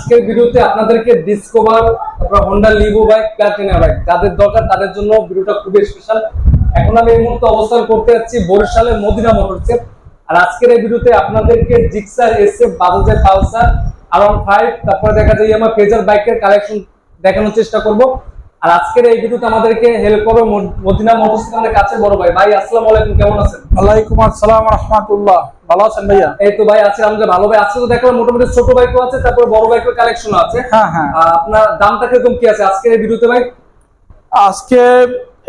আজকের ভিডিওতে আপনাদেরকে ডিসকভার তারপর Honda Livo bike Platina bike যাদের দরকার তাদের জন্য ভিডিওটা খুবই স্পেশাল এখন আমি এই মুহূর্তে অবস্থান করতে যাচ্ছি বরিশালের মদিনা মোটরসে আর আজকের এই ভিডিওতে আপনাদেরকে জিক্সার এসএফ বাজাজের পালসার আরাউন্ড ফাইভ তারপরে দেখা যায় আমার ফেজার বাইকের কালেকশন দেখানোর চেষ্টা করব। আর আজকের এই ভিডিওতে আমাদেরকে হেল্প করবে মদ- মদিনা মোটরস কাছে বড় ভাই। ভাই আসসালামু আলাইকুম কেমন আছেন? ওয়ালাইকুম আসসালাম রহমতুল্লাহ। ভালো আছেন ভাইয়া? এই তো ভাই আছে আমাদের ভালো ভাই। আজকে তো দেখলাম মোটামুটি ছোট বাইকও আছে তারপর বড় বাইকের কালেকশন আছে। হ্যাঁ হ্যাঁ। আপনার দামটা কীরকম কি আছে আজকের এই ভিডিওতে ভাই? আজকে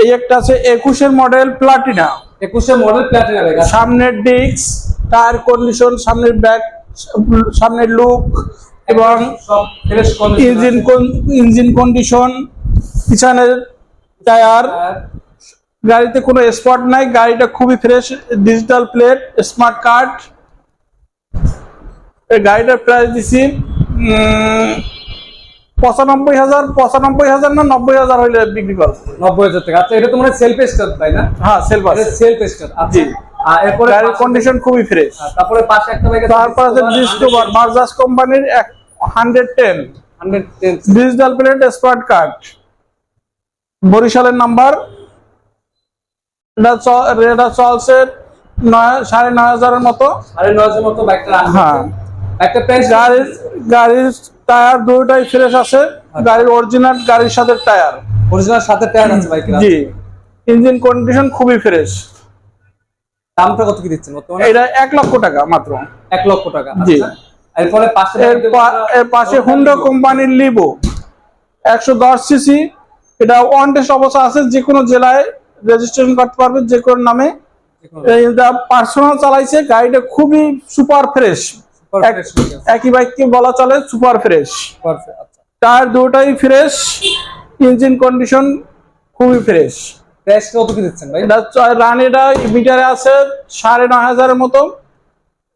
এই একটা আছে একুশের মডেল প্লাটিনা একুশে মডেল প্লাটিনা আছে সামনের ডিস্ক টায়ার কন্ডিশন সামনের ব্যাক সামনের লুক এবং ইঞ্জিন ইঞ্জিন কন্ডিশন পিছনের টায়ার গাড়িতে কোনো স্পট নাই গাড়িটা খুবই fresh digital plate smart card এই গাড়িটার প্রাইস দিছি পঁচানব্বই হাজার পঁচানব্বই হাজার না নব্বই হাজার হইলে বিক্রি করো নব্বই হাজার টাকা। আচ্ছা এটা তো মানে সেলফ স্টার তাই না? হ্যাঁ সেলফ সেলফ স্টার আচ্ছা। জি। এরপরে গাড়ির কন্ডিশন খুবই ফ্রেশ তারপরে পাশে একটা বাইক আছে তারপর আছে ডিসকভার বাজাজ কোম্পানির hundred ten 110 digital plate smart card বরিশালের নাম্বার। এটা চলছে সাড়ে নয় হাজারের মতো। হ্যাঁ। গাড়ির গাড়ির টায়ার দুটোই ফ্রেশ আছে। গাড়ির অরিজিনাল গাড়ির সাথে টায়ার। অরিজিনাল সাথে টায়ার আছে জি। ইঞ্জিন কন্ডিশন খুবই ফ্রেশ দামটা কত কি দিচ্ছেন? এটা এক লক্ষ টাকা মাত্র। এক লক্ষ টাকা জি। আচ্ছা। এরপরে পাশে এর পাশে হুন্ডা কোম্পানির লিবো একশো দশ সিসি এটা ওয়ান টেস্ট অবস্থা আছে যে কোনো জেলায় রেজিস্ট্রেশন করতে পারবে যে কোনো নামে। এটা পার্সোনাল চালাইছে গাড়িটা খুবই সুপার ফ্রেশ একই বাইককে বলা চলে সুপার ফ্রেশ টায়ার দুটাই ফ্রেশ ইঞ্জিন কন্ডিশন খুবই ফ্রেশ প্রাইসটা কত কি দিচ্ছেন ভাই? এটা রান এটা মিটারে আছে সাড়ে নয় হাজারের মতো।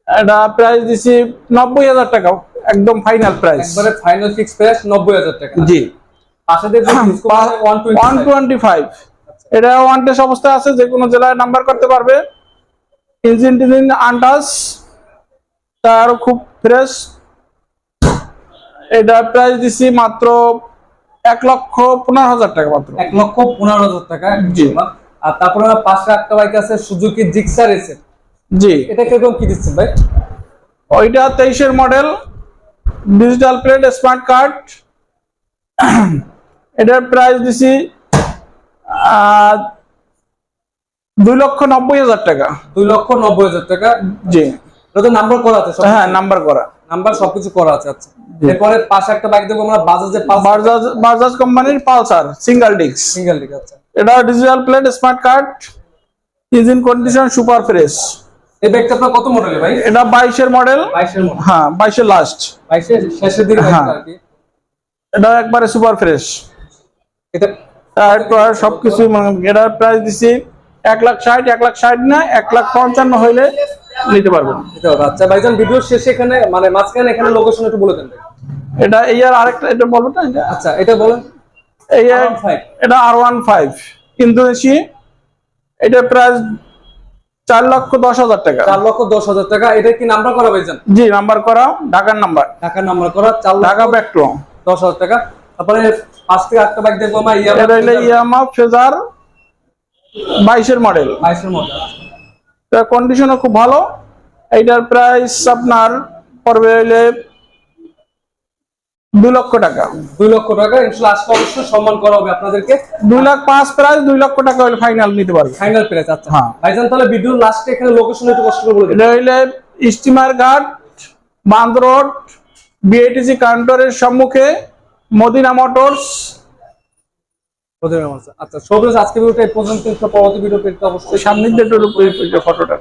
এটা প্রাইস দিছি নব্বই হাজার টাকা একদম ফাইনাল প্রাইস একবারে ফাইনাল ফিক্স প্রাইস নব্বই হাজার টাকা। জি। ওয়ান টোয়েন্টি ফাইভ এটা ওয়ান টেস্ট অবস্থায় আছে যে কোনো জেলায় নাম্বার করতে পারবে। ইঞ্জিন টিঞ্জিন আনটাস তার খুব ফ্রেশ এটা প্রাইস দিছি মাত্র এক লক্ষ পনেরো হাজার টাকা মাত্র। এক লক্ষ পনেরো হাজার টাকা জি। আর তারপরে আমার পাশে একটা বাইক আছে সুজুকি জিক্সার এসে জি। এটা কীরকম কি দিচ্ছেন ভাই? ওইটা তেইশের model digital plate smart card এটার প্রাইস দিছি দুই লক্ষ নব্বই হাজার টাকা। দুই লক্ষ নব্বই হাজার টাকা? জি। এটা নাম্বার করা আছে হ্যাঁ নাম্বার করা। নাম্বার সবকিছু করা আছে আচ্ছা। এরপরে পাশে একটা বাইক দেবো আমরা বাজাজের বাজাজ বাজাজ কোম্পানির পালসার সিঙ্গেল ডিস্ক সিঙ্গেল ঠিক আছে এটা digital plate smart card engine condition super fresh এই বাইকটা আপনার কত মডেলের ভাই? এটা বাইশের মডেল বাইশের মডেল হ্যাঁ বাইশের লাস্ট বাইশের শেষের দিকে হ্যাঁ। আর কি এটা একবারে সুপার ফ্রেশ এটা টায়ার টায়ার সবকিছু মানে এটার প্রাইস দিছি এক লাখ ষাট এক লাখ ষাট না এক লাখ পঞ্চান্ন হইলে নিতে পারবেন আচ্ছা ভাইজান ভিডিও শেষে এখানে মানে মাঝখানে এখানে লোকেশন একটু বলে দেন এটা এই আর আরেকটা এটা বলব না আচ্ছা এটা বলেন। এই আর- R15 এটা আর ওয়ান ফাইভ ইন্দোনেশি। এটা প্রাইস চার লক্ষ দশ হাজার টাকা। চার লক্ষ দশ হাজার টাকা। এটা কি নাম্বার করা ভাইজান? জি নাম্বার করা ঢাকার নাম্বার টাকার নাম্বার করা চার ঢাকা পেট্রো দশ হাজার টাকা। তারপরে পাঁচ থেকে আটটা বাইক দেখব আমার এটা ইয়ামা ফেজার বাইশের মডেল বাইশের মধ্যে কন্ডিশনও খুব ভালো। এইটার প্রাইস আপনার পড়বে হইলে দুই লক্ষ টাকা। দুই লক্ষ টাকা ইনশাল্লাহ আজকে অবশ্যই সম্মান করা হবে আপনাদেরকে। দুই লাখ পাঁচ প্রাইস দুই লক্ষ টাকা হলে ফাইনাল নিতে পারবে। ফাইনাল প্রাইস আচ্ছা। হ্যাঁ। ভাইজান তাহলে ভিডিওর লাস্টে এখানে লোকেশন একটু কষ্ট করে বলে দিন। এটা হইলে স্টিমার ঘাট রোড বিএটিসি কাউন্টারের সম্মুখে মদিনা মোটরস। আচ্ছা সবুজ আজকে ভিডিওটা এই পর্যন্ত পরবর্তী ভিডিও পেতে অবশ্যই দিকে ফটোটা